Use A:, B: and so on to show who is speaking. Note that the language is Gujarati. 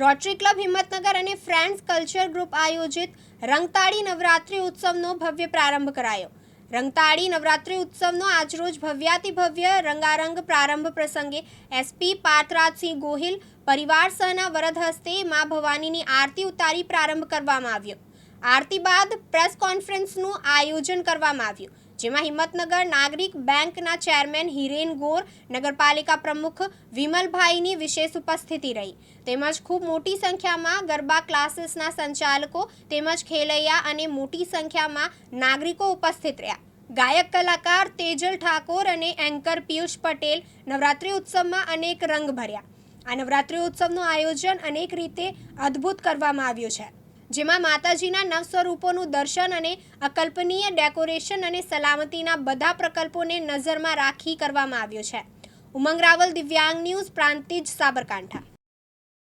A: રોટરી ક્લબ હિંમતનગર અને ફ્રેન્ડ્સ કલ્ચર ગ્રુપ આયોજિત રંગતાળી નવરાત્રિ ઉત્સવનો ભવ્ય પ્રારંભ કરાયો. રંગતાળી નવરાત્રિ ઉત્સવનો આજરોજ ભવ્યાતિ ભવ્ય રંગારંગ પ્રારંભ પ્રસંગે એસપી પાર્થરાજસિંહ ગોહિલ, પરિવાર સહના વરદ હસ્તે મા ભવાનીની આરતી ઉતારી પ્રારંભ કરવામાં આવ્યો. આરતી બાદ પ્રેસ કોન્ફરન્સનું આયોજન કરવામાં આવ્યું. જેમાં હિંમતનગર નાગરિક બેંકના ચેરમેન હિરેન ગોર, નગરપાલિકા પ્રમુખ વિમલભાઈની વિશેષ ઉપસ્થિતિ રહી. તેમજ ખૂબ મોટી સંખ્યામાં ગરબા ક્લાસીસના સંચાલકો તેમજ ખેલૈયા અને મોટી સંખ્યામાં નાગરિકો ઉપસ્થિત રહ્યા. ગાયક કલાકાર તેજલ ઠાકોર અને એન્કર પિયુષ પટેલ નવરાત્રિ ઉત્સવમાં અનેક રંગ ભર્યા. આ નવરાત્રિ ઉત્સવનું આયોજન અનેક રીતે અદ્ભુત કરવામાં આવ્યું છે. જેમાં માતાજીના નવ સ્વરૂપોનું દર્શન અને અકલ્પનીય ડેકોરેશન અને સલામતીના બધા પ્રકલ્પોને નજરમાં રાખી કરવામાં આવ્યો છે. ઉમંગ રાવલ, દિવ્યાંગ ન્યૂઝ, પ્રાંતિજ સાબરકાંઠા.